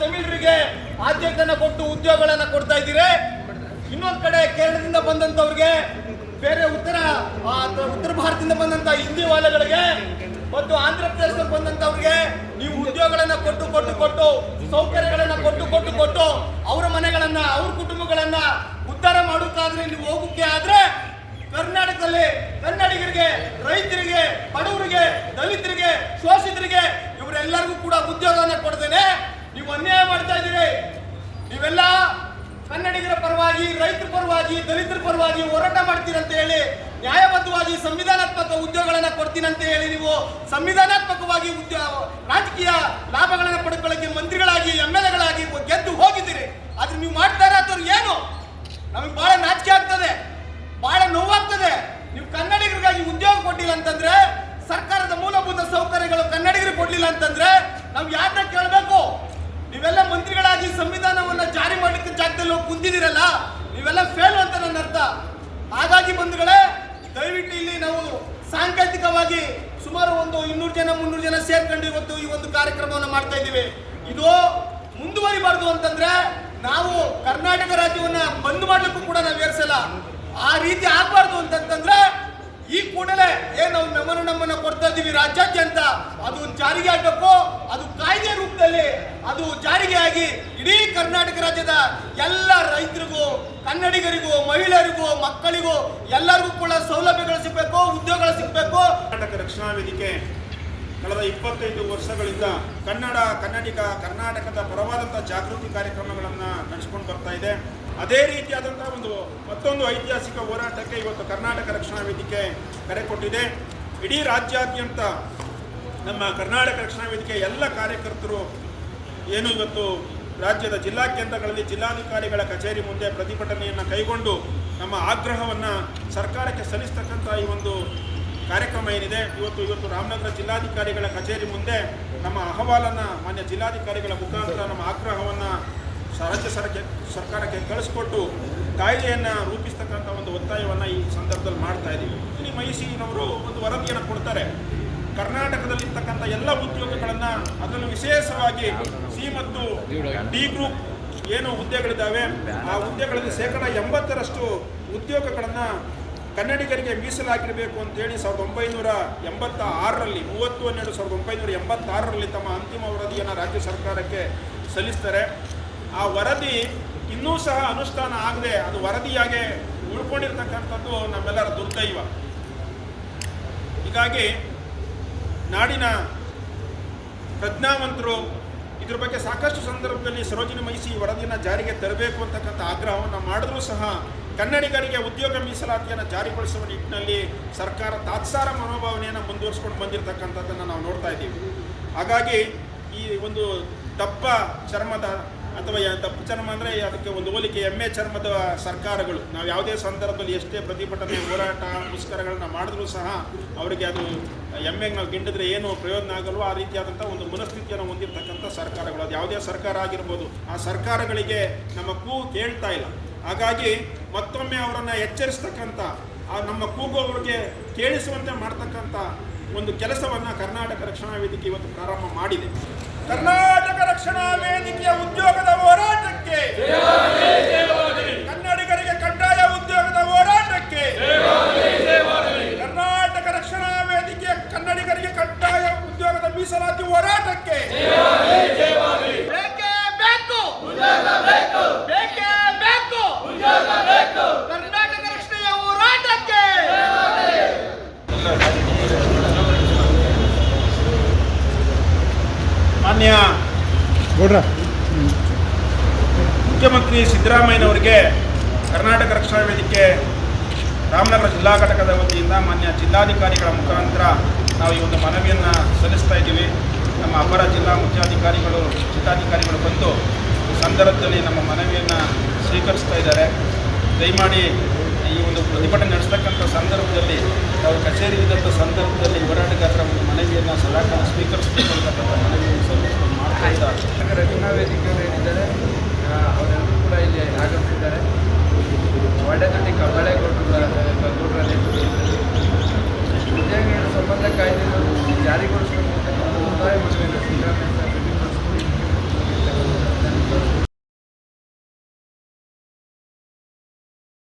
ತಮಿಳರಿಗೆ ಆದ್ಯತೆಯನ್ನ ಕೊಟ್ಟು ಉದ್ಯೋಗಗಳನ್ನ ಕೊಡ್ತಾ ಇದ್ದೀರಿ. ಇನ್ನೊಂದು ಕಡೆ ಕೇರಳದಿಂದ ಬಂದಂಥವ್ರಿಗೆ ಬೇರೆ ಉತ್ತರ ಉತ್ತರ ಭಾರತದಿಂದ ಬಂದಂತ ಹಿಂದಿ ವಾಲೆಗಳಿಗೆ ಮತ್ತು ಆಂಧ್ರ ಪ್ರದೇಶದಲ್ಲಿ ಬಂದಂಥವ್ರಿಗೆ ನೀವು ಉದ್ಯೋಗಗಳನ್ನ ಕೊಟ್ಟು ಕೊಟ್ಟು ಕೊಟ್ಟು, ಸೌಕರ್ಯಗಳನ್ನ ಕೊಟ್ಟು ಕೊಟ್ಟು ಕೊಟ್ಟು ಅವರ ಮನೆಗಳನ್ನ, ಅವ್ರ ಕುಟುಂಬಗಳನ್ನ ಉದ್ಧಾರ ಮಾಡೋಕ್ಕಾದ್ರೆ ನೀವು ಹೋಗೋಕೆ ಆದ್ರೆ ಕರ್ನಾಟಕದಲ್ಲಿ ಕನ್ನಡಿಗರಿಗೆ, ರೈತರಿಗೆ, ಬಡವರಿಗೆ, ದಲಿತರಿಗೆ, ಶೋಷಿತರಿಗೆ ಇವರೆಲ್ಲರಿಗೂ ಕೂಡ ಉದ್ಯೋಗವನ್ನ ಕೊಡ್ತೇನೆ ನೀವು ಅನ್ಯಾಯ ಮಾಡ್ತಾ ಇದ್ದೀರಿ ನೀವೆಲ್ಲ ಕನ್ನಡಿಗರ ಪರವಾಗಿ ರೈತರ ಪರವಾಗಿ ದಲಿತರ ಪರವಾಗಿ ಹೋರಾಟ ಮಾಡ್ತೀರಂತ ಹೇಳಿ, ನ್ಯಾಯಬದ್ಧವಾಗಿ ಸಂವಿಧಾನಾತ್ಮಕ ಉದ್ಯೋಗಗಳನ್ನ ಕೊಡ್ತೀನಂತ ಹೇಳಿ ನೀವು. ಸಂವಿಧಾನಾತ್ಮಕವಾಗಿ ಉದ್ಯೋಗ ರಾಜಕೀಯ ಲಾಭಗಳನ್ನ ಪಡ್ಕೊಳ್ಳೋಕೆ ಮಂತ್ರಿಗಳಾಗಿ ಎಂ ಎಲ್ ಎಗಳಾಗಿ ಗೆದ್ದು ಹೋಗಿದ್ದೀರಿ. ಆದ್ರೆ ನೀವು ಮಾಡ್ತಾ ಇರೋದು ಏನು? ನಮಗೆ ಬಹಳ ನಾಚಿಕೆ ಆಗ್ತದೆ, ಬಹಳ ನೋವಾಗ್ತದೆ. ನೀವು ಕನ್ನಡಿಗರಿಗಾಗಿ ಉದ್ಯೋಗ ಕೊಟ್ಟಿಲ್ಲ ಅಂತಂದ್ರೆ, ಸರ್ಕಾರದ ಮೂಲಭೂತ ಸೌಕರ್ಯಗಳು ಕನ್ನಡಿಗರಿಗೆ ಕೊಡ್ಲಿಲ್ಲ ಅಂತಂದ್ರೆ, ನಾವು ಯಾರನ್ನ ಕೇಳಬೇಕು? ನೀವೆಲ್ಲ ಮಂತ್ರಿಗಳಾಗಿ ಸಂವಿಧಾನವನ್ನ ಜಾರಿ ಮಾಡಲಿಕ್ಕೆ ಜಾಗದಲ್ಲಿ ಹೋಗಿ ಕುಂತಿದ್ದೀರಲ್ಲ ನೀವೆಲ್ಲ ಫೇಲ್ ಅಂತ ನನ್ನ ಅರ್ಥ. ಹಾಗಾಗಿ ಬಂಧುಗಳೇ, ದಯವಿಟ್ಟು ಇಲ್ಲಿ ನಾವು ಸಾಂಕೇತಿಕವಾಗಿ ಸುಮಾರು ಒಂದು ಇನ್ನೂರು ಜನ, ಮುನ್ನೂರು ಜನ ಸೇರ್ಕೊಂಡು ಇವತ್ತು ಈ ಒಂದು ಕಾರ್ಯಕ್ರಮವನ್ನು ಮಾಡ್ತಾ ಇದ್ದೀವಿ. ಇದು ಮುಂದುವರಿಬಾರ್ದು ಅಂತಂದ್ರೆ ನಾವು ಕರ್ನಾಟಕ ರಾಜ್ಯವನ್ನ ಬಂದ್ ಮಾಡ್ಲಿಕ್ಕೂ ಕೂಡ ನಾವು ಏರ್ಸಲ್ಲ. ಆ ರೀತಿ ಆಗ್ಬಾರ್ದು ಅಂತಂತಂದ್ರೆ ಈ ಕೂಡಲೇ ಏನು ನಾವು ಮೆಮೊರಂಡಮ್ ಕೊಡ್ತಾ ಇದ್ದೀವಿ ರಾಜ್ಯಾದ್ಯಂತ. ಅದು ಜಾರಿಗೆ ಆಗಬೇಕು, ಅದು ಕಾಯ್ದೆ ರೂಪದಲ್ಲಿ ಅದು ಜಾರಿಗೆ ಆಗಿ ಇಡೀ ಕರ್ನಾಟಕ ರಾಜ್ಯದ ಎಲ್ಲ ರೈತರಿಗೂ, ಕನ್ನಡಿಗರಿಗೂ, ಮಹಿಳೆಯರಿಗೂ, ಮಕ್ಕಳಿಗೂ ಎಲ್ಲರಿಗೂ ಕೂಡ ಸೌಲಭ್ಯಗಳು ಸಿಗಬೇಕು, ಉದ್ಯೋಗಗಳು ಸಿಗಬೇಕು. ಕರ್ನಾಟಕ ರಕ್ಷಣಾ ವೇದಿಕೆ ಕಳೆದ ಇಪ್ಪತ್ತೈದು ವರ್ಷಗಳಿಂದ ಕನ್ನಡ, ಕನ್ನಡಿಗ, ಕರ್ನಾಟಕದ ಪರವಾದಂಥ ಜಾಗೃತಿ ಕಾರ್ಯಕ್ರಮಗಳನ್ನು ನಡೆಸ್ಕೊಂಡು ಬರ್ತಾ ಇದೆ. ಅದೇ ರೀತಿಯಾದಂಥ ಒಂದು ಮತ್ತೊಂದು ಐತಿಹಾಸಿಕ ಹೋರಾಟಕ್ಕೆ ಇವತ್ತು ಕರ್ನಾಟಕ ರಕ್ಷಣಾ ವೇದಿಕೆ ಕರೆ ಕೊಟ್ಟಿದೆ. ಇಡೀ ರಾಜ್ಯಾದ್ಯಂತ ನಮ್ಮ ಕರ್ನಾಟಕ ರಕ್ಷಣಾ ವೇದಿಕೆ ಎಲ್ಲ ಕಾರ್ಯಕರ್ತರು ಏನು ಇವತ್ತು ರಾಜ್ಯದ ಜಿಲ್ಲಾ ಕೇಂದ್ರಗಳಲ್ಲಿ ಜಿಲ್ಲಾಧಿಕಾರಿಗಳ ಕಚೇರಿ ಮುಂದೆ ಪ್ರತಿಭಟನೆಯನ್ನು ಕೈಗೊಂಡು ನಮ್ಮ ಆಗ್ರಹವನ್ನು ಸರ್ಕಾರಕ್ಕೆ ಸಲ್ಲಿಸ್ತಕ್ಕಂಥ ಈ ಒಂದು ಕಾರ್ಯಕ್ರಮ ಏನಿದೆ, ಇವತ್ತು ಇವತ್ತು ರಾಮನಗರ ಜಿಲ್ಲಾಧಿಕಾರಿಗಳ ಕಚೇರಿ ಮುಂದೆ ನಮ್ಮ ಅಹವಾಲನ್ನು ಮಾನ್ಯ ಜಿಲ್ಲಾಧಿಕಾರಿಗಳ ಮುಖಾಂತರ ನಮ್ಮ ಆಗ್ರಹವನ್ನು ರಾಜ್ಯ ಸರ್ಕ ಸರ್ಕಾರಕ್ಕೆ ಕಳಿಸ್ಕೊಟ್ಟು ಕಾಯ್ದೆಯನ್ನು ರೂಪಿಸ್ತಕ್ಕಂಥ ಒಂದು ಒತ್ತಾಯವನ್ನು ಈ ಸಂದರ್ಭದಲ್ಲಿ ಮಾಡ್ತಾ ಇದ್ದೀವಿ. ಇಲ್ಲಿ ಮೈಸೂರಿನವರು ಒಂದು ವರದಿಯನ್ನು ಕೊಡ್ತಾರೆ. ಕರ್ನಾಟಕದಲ್ಲಿರ್ತಕ್ಕಂಥ ಎಲ್ಲ ಉದ್ಯೋಗಗಳನ್ನು ಅದರಲ್ಲೂ ವಿಶೇಷವಾಗಿ ಸಿ ಮತ್ತು ಡಿ ಗ್ರೂಪ್ ಏನು ಹುದ್ದೆಗಳಿದ್ದಾವೆ. ಆ ಹುದ್ದೆಗಳಲ್ಲಿ ಶೇಕಡ ಎಂಬತ್ತರಷ್ಟು ಉದ್ಯೋಗಗಳನ್ನು ಕನ್ನಡಿಗರಿಗೆ ಮೀಸಲಾಗಿರಬೇಕು ಅಂತೇಳಿ ಸಾವಿರದ ಒಂಬೈನೂರ ಎಂಬತ್ತ ಆರರಲ್ಲಿ ಮೂವತ್ತು ಹನ್ನೆರಡು ಸಾವಿರದ ಒಂಬೈನೂರ ಎಂಬತ್ತಾರರಲ್ಲಿ ತಮ್ಮ ಅಂತಿಮ ವರದಿಯನ್ನು ರಾಜ್ಯ ಸರ್ಕಾರಕ್ಕೆ ಸಲ್ಲಿಸ್ತಾರೆ. ಆ ವರದಿ ಇನ್ನೂ ಸಹ ಅನುಷ್ಠಾನ ಆಗದೆ ಅದು ವರದಿಯಾಗೆ ಉಳ್ಕೊಂಡಿರ್ತಕ್ಕಂಥದ್ದು ನಮ್ಮೆಲ್ಲರ ದುರ್ದೈವ. ಹೀಗಾಗಿ ನಾಡಿನ ಪ್ರಜ್ಞಾವಂತರು ಇದ್ರ ಬಗ್ಗೆ ಸಾಕಷ್ಟು ಸಂದರ್ಭದಲ್ಲಿ ಸರೋಜಿನಿ ಮಹಿಸಿ ವರದಿಯನ್ನು ಜಾರಿಗೆ ತರಬೇಕು ಅಂತಕ್ಕಂಥ ಆಗ್ರಹವನ್ನು ಮಾಡಿದ್ರೂ ಸಹ ಕನ್ನಡಿಗರಿಗೆ ಉದ್ಯೋಗ ಮೀಸಲಾತಿಯನ್ನು ಜಾರಿಗೊಳಿಸುವ ನಿಟ್ಟಿನಲ್ಲಿ ಸರ್ಕಾರ ತಾತ್ಸಾರ ಮನೋಭಾವನೆಯನ್ನು ಮುಂದುವರಿಸ್ಕೊಂಡು ಬಂದಿರತಕ್ಕಂಥದ್ದನ್ನು ನಾವು ನೋಡ್ತಾ ಇದ್ದೀವಿ. ಹಾಗಾಗಿ ಈ ಒಂದು ದಪ್ಪ ಚರ್ಮದ ಅಥವಾ ತಪ್ಪು ಚರ್ಮ ಅಂದರೆ ಅದಕ್ಕೆ ಒಂದು ಹೋಲಿಕೆ ಎಮ್ಮೆ ಚರ್ಮದ ಸರ್ಕಾರಗಳು. ನಾವು ಯಾವುದೇ ಸಂದರ್ಭದಲ್ಲಿ ಎಷ್ಟೇ ಪ್ರತಿಭಟನೆ, ಹೋರಾಟ, ಮುಷ್ಕರಗಳನ್ನ ಮಾಡಿದ್ರೂ ಸಹ ಅವರಿಗೆ ಅದು ಎಮ್ಮೆಗೆ ನಾವು ಗಿಂಡಿದ್ರೆ ಏನು ಪ್ರಯೋಜನ ಆಗಲ್ವೋ ಆ ರೀತಿಯಾದಂಥ ಒಂದು ಮನಸ್ಥಿತಿಯನ್ನು ಹೊಂದಿರತಕ್ಕಂಥ ಸರ್ಕಾರಗಳು. ಅದು ಯಾವುದೇ ಸರ್ಕಾರ ಆಗಿರ್ಬೋದು, ಆ ಸರ್ಕಾರಗಳಿಗೆ ನಮ್ಮ ಕೂ ಕೇಳ್ತಾ ಇಲ್ಲ. ಹಾಗಾಗಿ ಮತ್ತೊಮ್ಮೆ ಅವರನ್ನು ಎಚ್ಚರಿಸ್ತಕ್ಕಂಥ, ಆ ನಮ್ಮ ಕೂಗು ಅವರಿಗೆ ಕೇಳಿಸುವಂತೆ ಮಾಡ್ತಕ್ಕಂಥ ಒಂದು ಕೆಲಸವನ್ನು ಕರ್ನಾಟಕ ರಕ್ಷಣಾ ವೇದಿಕೆ ಇವತ್ತು ಪ್ರಾರಂಭ ಮಾಡಿದೆ. ಕರ್ನಾಟಕ ರಕ್ಷಣಾ ವೇದಿಕೆಯ ಉದ್ಯೋಗದ ಹೋರಾಟಕ್ಕೆ ಕನ್ನಡಿಗರಿಗೆ ಕಡ್ಡಾಯ ಉದ್ಯೋಗದ ಹೋರಾಟಕ್ಕೆ ಕರ್ನಾಟಕ ರಕ್ಷಣಾ ವೇದಿಕೆಯ ಕನ್ನಡಿಗರಿಗೆ ಕಡ್ಡಾಯ ಉದ್ಯೋಗದ ಮೀಸಲಾತಿ ಹೋರಾಟಕ್ಕೆ ಬೇಕೇ ಬೇಕು ಬೇಕೇ ಬೇಕು ಕರ್ನಾಟಕ ರಕ್ಷಣೆಯ ಹೋರಾಟಕ್ಕೆ ಮಾನ್ಯ ಮುಖ್ಯಮಂತ್ರಿ ಸಿದ್ದರಾಮಯ್ಯನವರಿಗೆ ಕರ್ನಾಟಕ ರಕ್ಷಣಾ ವೇದಿಕೆ ರಾಮನಗರ ಜಿಲ್ಲಾ ಘಟಕದ ವತಿಯಿಂದ ಮಾನ್ಯ ಜಿಲ್ಲಾಧಿಕಾರಿಗಳ ಮುಖಾಂತರ ನಾವು ಈ ಒಂದು ಮನವಿಯನ್ನು ಸಲ್ಲಿಸ್ತಾ ಇದ್ದೀವಿ. ನಮ್ಮ ಅಪರ ಜಿಲ್ಲಾ ಮುಖ್ಯಾಧಿಕಾರಿಗಳು ಜಿಲ್ಲಾಧಿಕಾರಿಗಳು ಬಂದು ಈ ಸಂದರ್ಭದಲ್ಲಿ ನಮ್ಮ ಮನವಿಯನ್ನು ಸ್ವೀಕರಿಸ್ತಾ ಇದ್ದಾರೆ. ದಯಮಾಡಿ ಈ ಒಂದು ಪ್ರತಿಭಟನೆ ನಡೆಸ್ತಕ್ಕಂಥ ಸಂದರ್ಭದಲ್ಲಿ ನಾವು ಕಚೇರಿ ಇದ್ದಂಥ ಸಂದರ್ಭದಲ್ಲಿ